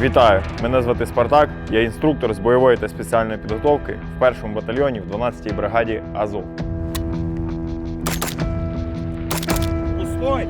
Вітаю! Мене звати Спартак. Я інструктор з бойової та спеціальної підготовки в першому батальйоні в 12-й бригаді Азов. Пустой!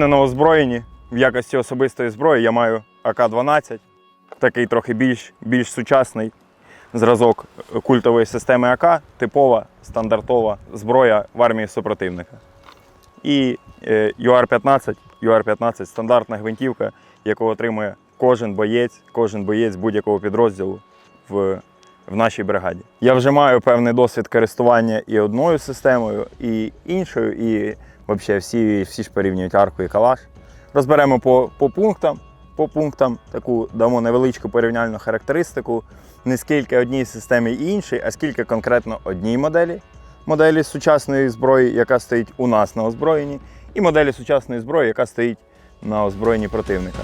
Мене на озброєнні в якості особистої зброї я маю АК-12, такий трохи більш, більш сучасний зразок культової системи АК, типова стандартова зброя в армії супротивника. І е, UR-15, UR-15 стандартна гвинтівка, яку отримує кожен боєць, кожен боєць будь-якого підрозділу в, в нашій бригаді. Я вже маю певний досвід користування і одною системою, і іншою, і взагалі всі, всі ж порівнюють арку і калаш. Розберемо по, по пунктам. По пунктам таку дамо невеличку порівняльну характеристику, не скільки одній системі і іншій, а скільки конкретно одній моделі, моделі сучасної зброї, яка стоїть у нас на озброєнні, і моделі сучасної зброї, яка стоїть на озброєнні противника.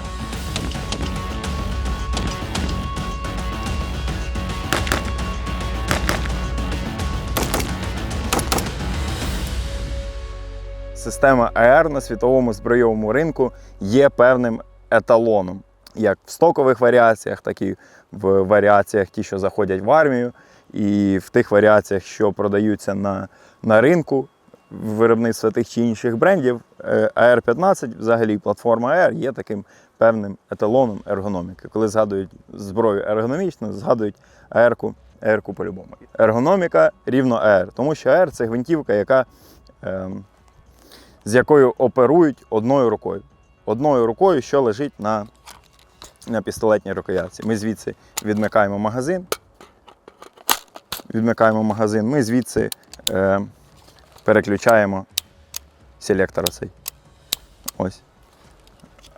Система АР на світовому збройовому ринку є певним еталоном, як в стокових варіаціях, так і в варіаціях, ті, що заходять в армію, і в тих варіаціях, що продаються на, на ринку виробництва тих чи інших брендів. Е, AR-15, взагалі платформа AR, є таким певним еталоном ергономіки. Коли згадують зброю ергономічну, згадують AR-ку, AR-ку по-любому. Ергономіка рівно AR, тому що AR це гвинтівка, яка. ем, з якою оперують одною рукою. Одною рукою, що лежить на, на пістолетній рукоятці. Ми звідси відмикаємо магазин. Відмикаємо магазин, ми звідси е, переключаємо селектор оцей. Ось.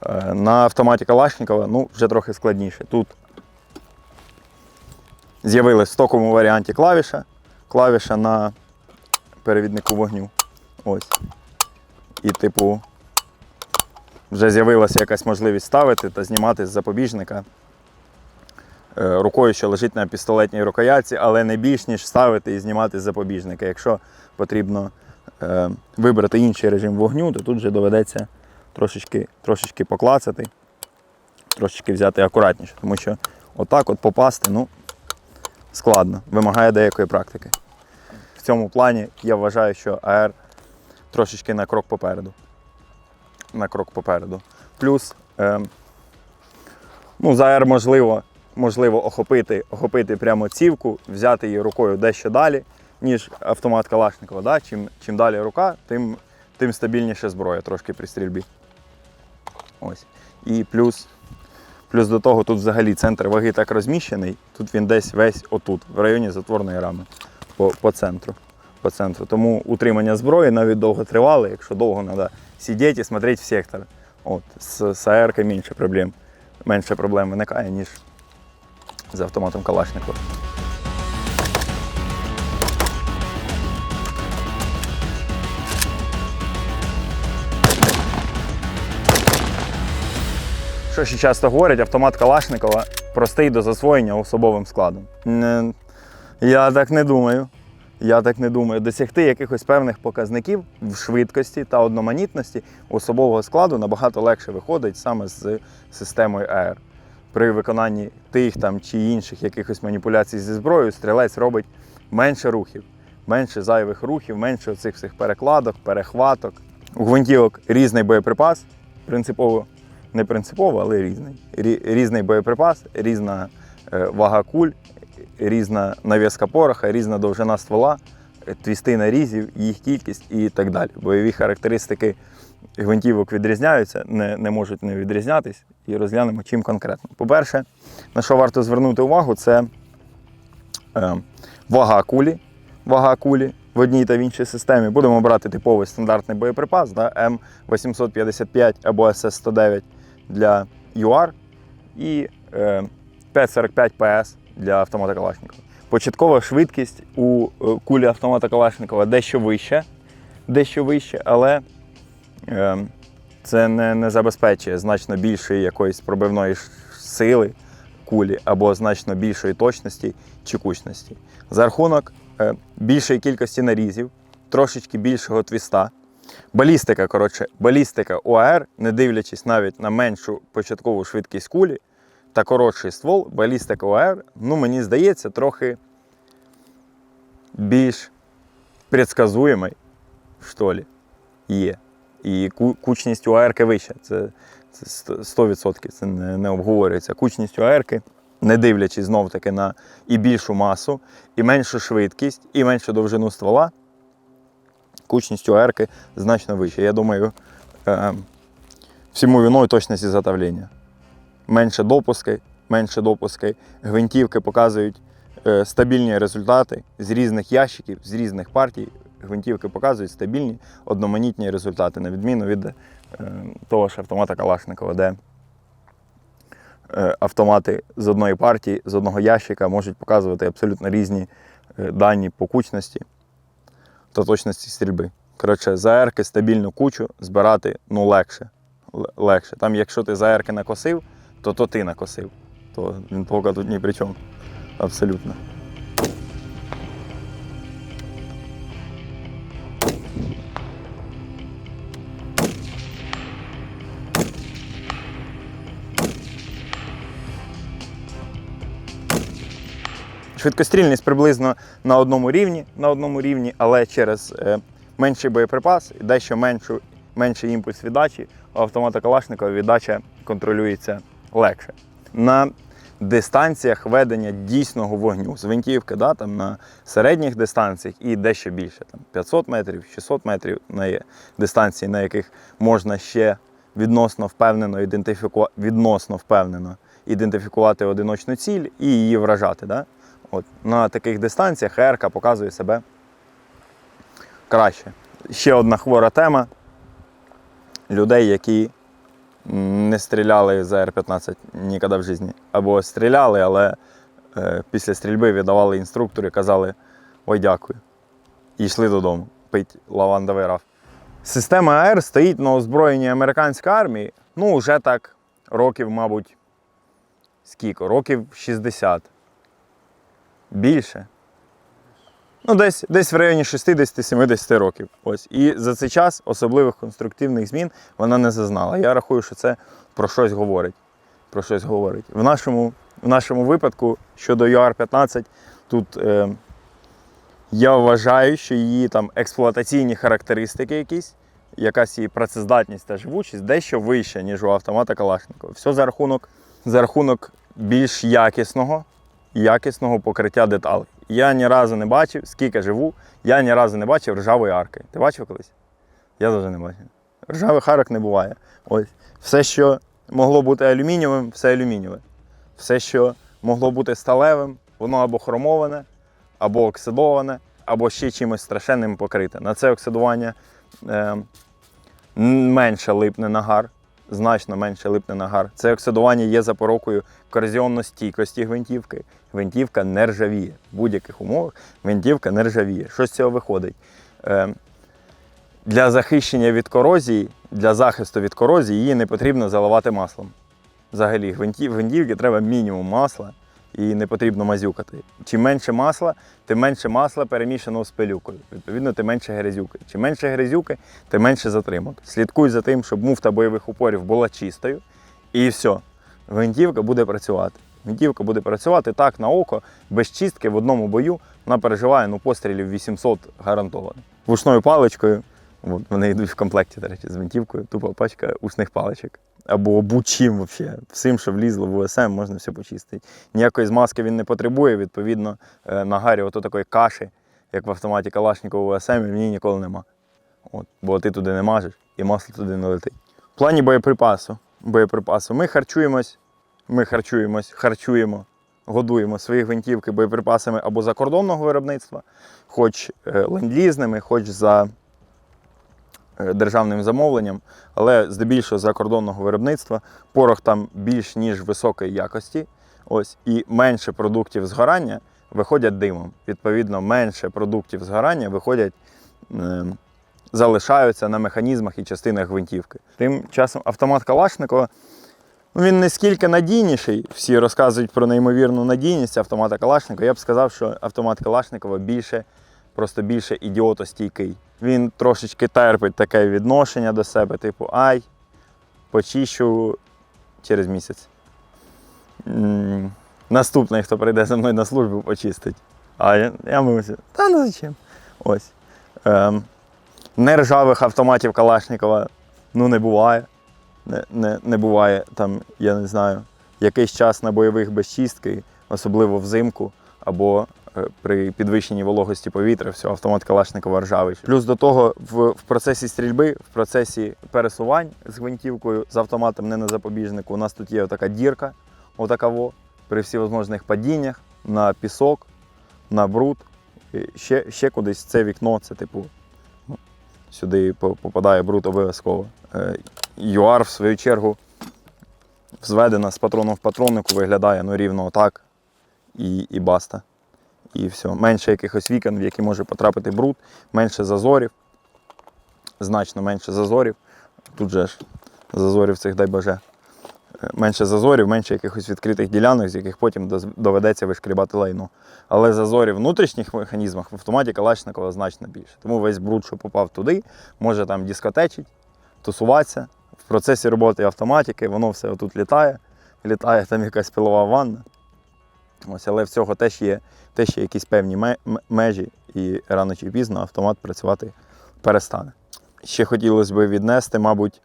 Е, на автоматі Калашникова ну, вже трохи складніше. Тут з'явилась в стоковому варіанті клавіша. Клавіша на перевіднику вогню. Ось. І, типу, вже з'явилася якась можливість ставити та знімати з запобіжника е, рукою, що лежить на пістолетній рукоятці, але не більш ніж ставити і знімати з запобіжника. Якщо потрібно е, вибрати інший режим вогню, то тут вже доведеться трошечки, трошечки поклацати, трошечки взяти акуратніше, тому що отак от попасти ну, складно, вимагає деякої практики. В цьому плані я вважаю, що АР трошечки на крок попереду. На крок попереду. Плюс е, ну, за R можливо, можливо охопити, охопити прямо цівку, взяти її рукою дещо далі, ніж автомат Калашникова. Да? Чим, чим далі рука, тим, тим стабільніша зброя трошки при стрільбі. Ось. І плюс, плюс до того тут взагалі центр ваги так розміщений, тут він десь весь отут, в районі затворної рами по, по центру по центру. Тому утримання зброї навіть довго тривале, якщо довго треба сидіти і смотрети в сектор. От, з, з менше проблем, менше проблем виникає, ніж з автоматом Калашникова. Що ще часто говорять, автомат Калашникова простий до засвоєння особовим складом. Я так не думаю. Я так не думаю. Досягти якихось певних показників в швидкості та одноманітності особового складу набагато легше виходить саме з системою AR. При виконанні тих там чи інших якихось маніпуляцій зі зброєю стрілець робить менше рухів, менше зайвих рухів, менше цих всіх перекладок, перехваток. У гвинтівок різний боєприпас, принципово, не принципово, але різний. Різний боєприпас, різна е, вага куль, різна нав'язка пороха, різна довжина ствола, е, твісти нарізів, їх кількість і так далі. Бойові характеристики гвинтівок відрізняються, не, не можуть не відрізнятись, і розглянемо чим конкретно. По-перше, на що варто звернути увагу, це е, вага кулі. Вага кулі в одній та в іншій системі. Будемо брати типовий стандартний боєприпас да, М855 або СС-109 для ЮАР і е, 545 ПС для автомата Калашникова. Початкова швидкість у е, кулі автомата Калашникова дещо вища, дещо вище, але е, це не, не забезпечує значно більшої якоїсь пробивної сили кулі або значно більшої точності чи кучності. За рахунок е, більшої кількості нарізів, трошечки більшого твіста. Балістика, коротше, балістика УАР, не дивлячись навіть на меншу початкову швидкість кулі та коротший ствол, балістика УАР, ну мені здається, трохи більш предсказуємий, що ли, є. І ку- кучність УАРки вища. Це, це 100%, це не, не обговорюється. Кучність УАРки, не дивлячись знов таки на і більшу масу, і меншу швидкість, і меншу довжину ствола, кучність УАРки значно вища. Я думаю, е, всьому виною точність ізготовлення. Менше допуски, менше допуски. Гвинтівки показують е, стабільні результати з різних ящиків, з різних партій. Гвинтівки показують стабільні, одноманітні результати, на відміну від е, того ж автомата Калашникова, де е, автомати з одної партії, з одного ящика можуть показувати абсолютно різні дані по кучності та точності стрільби. Коротше, заерки стабільну кучу збирати ну, легше. Легше. Там, якщо ти заерки накосив, то то ти накосив. То він поки тут ні при чому. Абсолютно. Швидкострільність приблизно на одному рівні, на одному рівні, але через е, менший боєприпас і дещо меншу, менший імпульс віддачі у автомата Калашникова віддача контролюється легше. На дистанціях ведення дійсного вогню з гвинтівки, да, там на середніх дистанціях і дещо більше, там 500 метрів, 600 метрів на дистанції, на яких можна ще відносно впевнено ідентифікувати, відносно впевнено ідентифікувати одиночну ціль і її вражати. Да? От, на таких дистанціях РК показує себе краще. Ще одна хвора тема людей, які не стріляли за Р-15 ніколи в житті. Або стріляли, але е, після стрільби віддавали інструктори, казали ой, дякую. І йшли додому пить лавандовий раф. Система АР стоїть на озброєнні американської армії, ну, вже так років, мабуть, скільки? Років 60. Більше. Ну, десь, десь в районі 60-70 років. Ось. І за цей час особливих конструктивних змін вона не зазнала. Я рахую, що це про щось говорить. Про щось говорить. В нашому, в нашому випадку щодо UR-15, тут е, я вважаю, що її там експлуатаційні характеристики якісь, якась її працездатність та живучість дещо вища, ніж у автомата Калашникова. Все за рахунок, за рахунок більш якісного, якісного покриття деталей. Я ні разу не бачив, скільки живу, я ні разу не бачив ржавої арки. Ти бачив колись? Я теж не бачив. Ржавих арок не буває. Ось. Все, що могло бути алюмінієвим, все алюмінієве. Все, що могло бути сталевим, воно або хромоване, або оксидоване, або ще чимось страшенним покрите. На це оксидування е, менше липне нагар, значно менше липне нагар. Це оксидування є запорокою корозіонностійкості гвинтівки. Гвинтівка не ржавіє. В будь-яких умовах гвинтівка не ржавіє. Що з цього виходить? Е, для захищення від корозії, для захисту від корозії її не потрібно заливати маслом. Взагалі, гвинтівки треба мінімум масла і не потрібно мазюкати. Чим менше масла, тим менше масла перемішано з пилюкою. Відповідно, тим менше грязюки. Чим менше грязюки, тим менше затримок. Слідкуй за тим, щоб муфта бойових упорів була чистою, і все. Гвинтівка буде працювати. Гвинтівка буде працювати так на око, без чистки в одному бою вона переживає ну, пострілів 800 гарантовано. Вушною паличкою, от, вони йдуть в комплекті, до речі, з гвинтівкою, тупо пачка ушних паличок. Або будь-чим взагалі. Всім, що влізло в УСМ, можна все почистити. Ніякої змазки він не потребує, відповідно, е, на гарі ото такої каші, як в автоматі Калашникова в УСМ, в ній ніколи нема. От, бо ти туди не мажеш і масло туди не летить. В плані боєприпасу. боєприпасу ми харчуємось, ми харчуємось, харчуємо годуємо свої гвинтівки боєприпасами або закордонного виробництва, хоч е, ленд-лізними, хоч за державним замовленням, але здебільшого закордонного виробництва. Порох там більш ніж високої якості. Ось, і менше продуктів згорання виходять димом. Відповідно, менше продуктів згорання виходять, е, залишаються на механізмах і частинах гвинтівки. Тим часом автомат Калашникова ну, він не скільки надійніший. Всі розказують про неймовірну надійність автомата Калашникова. Я б сказав, що автомат Калашникова більше, просто більше ідіотостійкий. Він трошечки терпить таке відношення до себе, типу, ай, почищу через місяць. Наступний, хто прийде за мною на службу, почистить. А я, я мився. Та ну зачем? Ось. Ем, нержавих автоматів Калашникова ну не буває. Не, не, не буває там, я не знаю, якийсь час на бойових без чистки, особливо взимку, або при підвищенні вологості повітря, все, автомат Калашникова ржавий. Плюс до того, в, в процесі стрільби, в процесі пересувань з гвинтівкою, з автоматом не на запобіжнику, у нас тут є така дірка, отакаво, при всівозможних падіннях, на пісок, на бруд. Ще, ще кудись це вікно, це типу. ну, Сюди попадає бруд обов'язково. Е, ЮАР, в свою чергу, зведена з патроном в патроннику, виглядає ну, рівно отак і, і баста. І все. Менше якихось вікон, в які може потрапити бруд, менше зазорів, значно менше зазорів. Тут же ж зазорів цих дай боже. Е, Менше зазорів, менше якихось відкритих ділянок, з яких потім доведеться вишкрібати лайно. Але зазорів внутрішніх механізмах в автоматі Калашникова значно більше. Тому весь бруд, що попав туди, може там дискотечить, тусуватися. В процесі роботи автоматики воно все отут літає, літає там якась пилова ванна. Ось, але в цього теж є, теж є якісь певні межі, і рано чи пізно автомат працювати перестане. Ще хотілося б віднести, мабуть,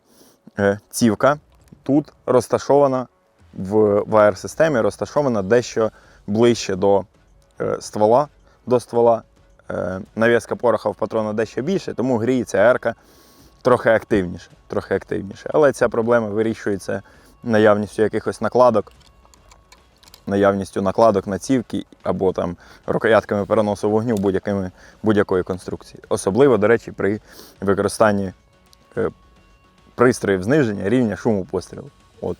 е, цівка тут розташована в ВАР-системі, розташована дещо ближче до е, ствола, до ствола. Е, Нав'язка пороха в патрона дещо більше, тому гріється ерка трохи активніше, трохи активніше. Але ця проблема вирішується наявністю якихось накладок, наявністю накладок на цівки або там рукоятками переносу вогню будь-якої конструкції. Особливо, до речі, при використанні е, пристроїв зниження рівня шуму пострілу. От.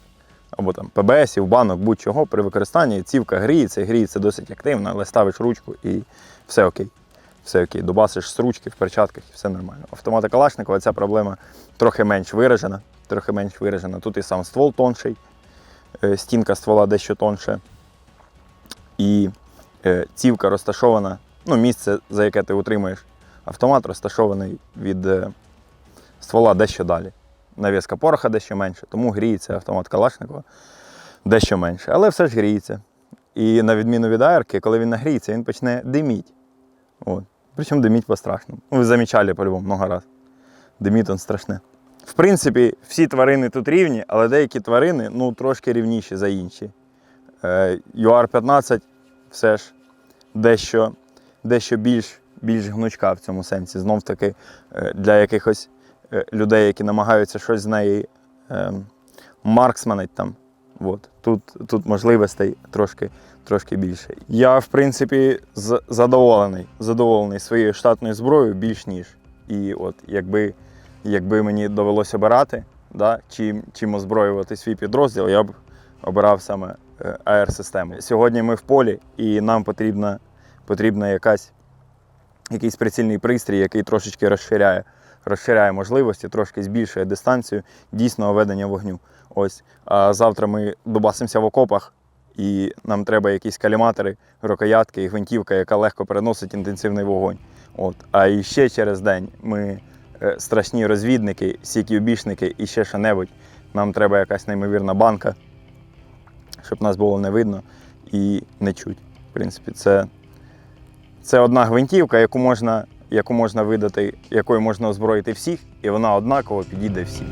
Або там ПБСів, банок, будь-чого при використанні цівка гріється, гріється досить активно, але ставиш ручку і все окей. Все окей, добасиш з ручки в перчатках і все нормально. Автомата Калашникова ця проблема трохи менш виражена. Трохи менш виражена. Тут і сам ствол тонший, е, стінка ствола дещо тонше. І е, цівка розташована, ну, місце, за яке ти утримуєш автомат, розташований від е, ствола дещо далі. Нав'язка пороха дещо менше, тому гріється автомат Калашникова дещо менше. Але все ж гріється. І на відміну від аерки, коли він нагріється, він почне диміть. От. Причому диміть по-страшному. Ну, ви замічали по-любому много раз. Диміть он страшне. В принципі, всі тварини тут рівні, але деякі тварини ну, трошки рівніші за інші. Е, UR-15 все ж дещо, дещо більш, більш гнучка в цьому сенсі. Знов таки е, для якихось е, людей, які намагаються щось з неї е, марксманить там. От. Тут, тут можливостей трошки, трошки більше. Я, в принципі, задоволений, задоволений своєю штатною зброєю більш ніж. І от якби, якби мені довелося обирати, да, чим, чим озброювати свій підрозділ, я б обирав саме е, АР-систему. Сьогодні ми в полі, і нам потрібна, потрібна якась, якийсь прицільний пристрій, який трошечки розширяє, розширяє можливості, трошки збільшує дистанцію дійсного ведення вогню. Ось. А завтра ми добасимося в окопах, і нам треба якісь каліматори, рукоятки і гвинтівка, яка легко переносить інтенсивний вогонь. От. А і ще через день ми е, страшні розвідники, сіківбішники і ще що-небудь. Нам треба якась неймовірна банка, щоб нас було не видно і не чуть. В принципі, це, це одна гвинтівка, яку можна, яку можна видати, якою можна озброїти всіх, і вона однаково підійде всім.